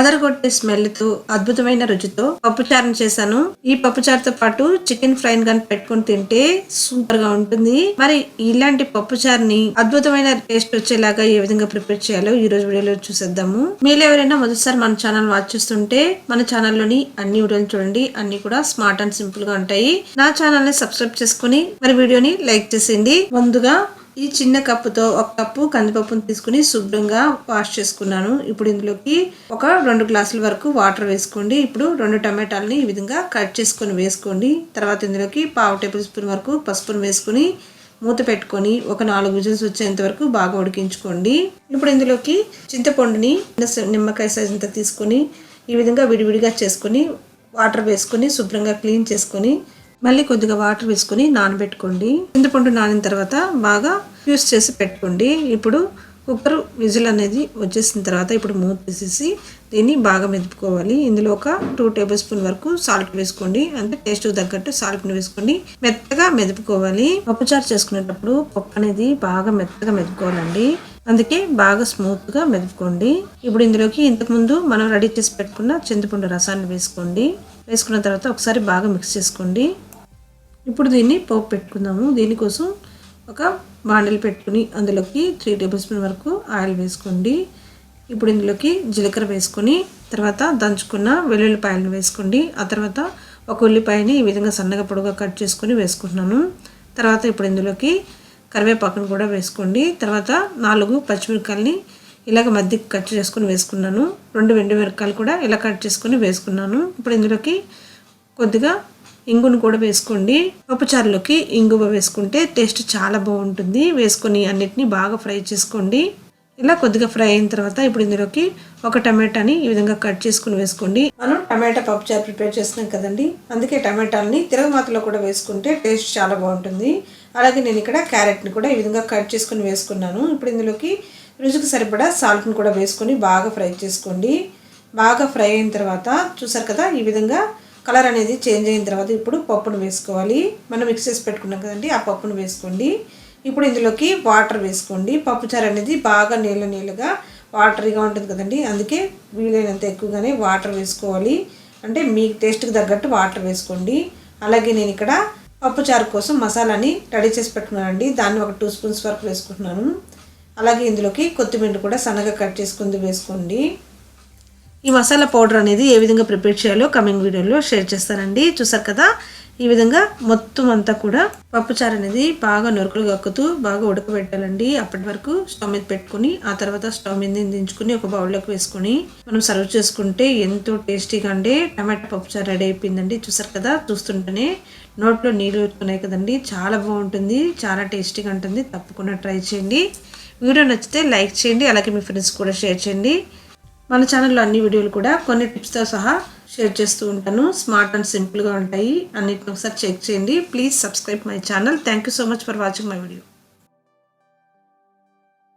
అదరగొట్టే స్మెల్తో అద్భుతమైన రుచితో పప్పుచారుని చేశాను. ఈ పప్పుచారుతో పాటు చికెన్ ఫ్రై కానీ పెట్టుకొని తింటే సూపర్గా ఉంటుంది. మరి ఇలాంటి పప్పుచారుని అద్భుతమైన టేస్ట్ వచ్చేలాగా ఏ విధంగా ప్రిపేర్ చేయాలో ఈ రోజు వీడియోలో చూసేద్దాము. మీరు ఎవరైనా మొదటిసారి మన ఛానల్ వాచ్ చేస్తుంటే మన ఛానల్లోని అన్ని వీడియోలు చూడండి. అన్ని కూడా స్మార్ట్ అండ్ సింపుల్గా ఉంటాయి. నా ఛానల్ని సబ్స్క్రైబ్ చేసుకుని మరి వీడియోని లైక్ చేసింది ముందుగా ఈ చిన్న కప్పుతో ఒక కప్పు కందిపప్పును తీసుకుని శుభ్రంగా వాష్ చేసుకున్నాను. ఇప్పుడు ఇందులోకి ఒక రెండు గ్లాసుల వరకు వాటర్ వేసుకోండి. ఇప్పుడు రెండు టమాటాలని ఈ విధంగా కట్ చేసుకొని వేసుకోండి. తర్వాత ఇందులోకి పావు టేబుల్ స్పూన్ వరకు పసుపును వేసుకుని మూత పెట్టుకొని ఒక నాలుగు విజిల్స్ వచ్చేంత వరకు బాగా ఉడికించుకోండి. ఇప్పుడు ఇందులోకి చింతపండుని నిమ్మకాయ సైజ్ అంతా తీసుకొని ఈ విధంగా విడివిడిగా చేసుకొని వాటర్ వేసుకొని శుభ్రంగా క్లీన్ చేసుకొని మళ్ళీ కొద్దిగా వాటర్ వేసుకుని నానబెట్టుకోండి. చింతపండు నానిన తర్వాత బాగా యూస్ చేసి పెట్టుకోండి. ఇప్పుడు కుక్కర్ విజిల్ అనేది వచ్చేసిన తర్వాత ఇప్పుడు మూత తీసేసి దీన్ని బాగా మెదుపుకోవాలి. ఇందులో ఒక టూ టేబుల్ స్పూన్ వరకు సాల్ట్ వేసుకోండి. అంటే టేస్ట్ తగ్గట్టు సాల్ట్ని వేసుకోండి. మెత్తగా మెదుపుకోవాలి. పప్పుచారు చేసుకునేటప్పుడు పప్పు అనేది బాగా మెత్తగా మెదుపుకోవాలండి. అందుకే బాగా స్మూత్గా మెదుపుకోండి. ఇప్పుడు ఇందులోకి ఇంతకుముందు మనం రెడీ చేసి పెట్టుకున్న చింతపండు రసాన్ని వేసుకోండి. వేసుకున్న తర్వాత ఒకసారి బాగా మిక్స్ చేసుకోండి. ఇప్పుడు దీన్ని పోపు పెట్టుకుందాము. దీనికోసం ఒక బాండలు పెట్టుకుని అందులోకి త్రీ టేబుల్ స్పూన్ వరకు ఆయిల్ వేసుకోండి. ఇప్పుడు ఇందులోకి జీలకర్ర వేసుకొని తర్వాత దంచుకున్న వెల్లుల్లిపాయలను వేసుకోండి. ఆ తర్వాత ఒక ఉల్లిపాయని ఈ విధంగా సన్నగా పొడవుగా కట్ చేసుకొని వేసుకుంటున్నాను. తర్వాత ఇప్పుడు ఇందులోకి కరివేపాకును కూడా వేసుకోండి. తర్వాత నాలుగు పచ్చిమిరకాయలని ఇలాగ మధ్య కట్ చేసుకొని వేసుకున్నాను. రెండు వెండి మిరకాయలు కూడా ఇలా కట్ చేసుకొని వేసుకున్నాను. ఇప్పుడు ఇందులోకి కొద్దిగా ఇంగును కూడా వేసుకోండి. పప్పుచారులోకి ఇంగువ వేసుకుంటే టేస్ట్ చాలా బాగుంటుంది. వేసుకొని అన్నిటినీ బాగా ఫ్రై చేసుకోండి. ఇలా కొద్దిగా ఫ్రై అయిన తర్వాత ఇప్పుడు ఇందులోకి ఒక టమాటాని ఈ విధంగా కట్ చేసుకుని వేసుకోండి. మనం టమాటా పప్పుచారు ప్రిపేర్ చేస్తున్నాం కదండి. అందుకే టమాటాలని తిరగమాతలో కూడా వేసుకుంటే టేస్ట్ చాలా బాగుంటుంది. అలాగే నేను ఇక్కడ క్యారెట్ని కూడా ఈ విధంగా కట్ చేసుకుని వేసుకున్నాను. ఇప్పుడు ఇందులోకి రుచికి సరిపడా సాల్ట్ని కూడా వేసుకొని బాగా ఫ్రై చేసుకోండి. బాగా ఫ్రై అయిన తర్వాత చూసారు కదా ఈ విధంగా కలర్ అనేది చేంజ్ అయిన తర్వాత ఇప్పుడు పప్పును వేసుకోవాలి. మనం మిక్స్ చేసి పెట్టుకున్నాం కదండి ఆ పప్పును వేసుకోండి. ఇప్పుడు ఇందులోకి వాటర్ వేసుకోండి. పప్పుచారు అనేది బాగా నీళ్ళ నీళ్ళగా వాటరీగా ఉంటుంది కదండి. అందుకే వీలైనంత ఎక్కువగానే వాటర్ వేసుకోవాలి. అంటే మీ టేస్ట్కి తగ్గట్టు వాటర్ వేసుకోండి. అలాగే నేను ఇక్కడ పప్పుచారు కోసం మసాలాని రెడీ చేసి పెట్టుకున్నానండి. దాన్ని ఒక టూ స్పూన్స్ వరకు వేసుకుంటున్నాను. అలాగే ఇందులోకి కొత్తిమీర కూడా సన్నగా కట్ చేసుకుంది వేసుకోండి. ఈ మసాలా పౌడర్ అనేది ఏ విధంగా ప్రిపేర్ చేయాలో కమింగ్ వీడియోలో షేర్ చేస్తానండి. చూసారు కదా? ఈ విధంగా మొత్తం అంతా కూడా పప్పుచారు అనేది బాగా నొరుకులు కక్కుతూ బాగా ఉడకబెట్టాలండి. అప్పటి వరకు స్టవ్ మీద పెట్టుకుని ఆ తర్వాత స్టవ్ మీద దించుకుని ఒక బౌల్లోకి వేసుకుని మనం సర్వ్ చేసుకుంటే ఎంతో టేస్టీగా అంటే టమాటా పప్పుచారు రెడీ అయిపోయిందండి. చూసారు కదా? చూస్తుంటేనే నోట్లో నీళ్ళు పెట్టుకున్నాయి కదండి. చాలా బాగుంటుంది చాలా టేస్టీగా ఉంటుంది. తప్పకుండా ట్రై చేయండి. వీడియో నచ్చితే లైక్ చేయండి అలాగే మీ ఫ్రెండ్స్ కూడా షేర్ చేయండి. మన ఛానల్లో అన్ని వీడియోలు కూడా కొన్ని టిప్స్తో సహా షేర్ చేస్తూ ఉంటాను. స్మార్ట్ అండ్ సింపుల్గా ఉంటాయి. అన్నిటిని ఒకసారి చెక్ చేయండి. Please subscribe my channel thank you so much for watching my video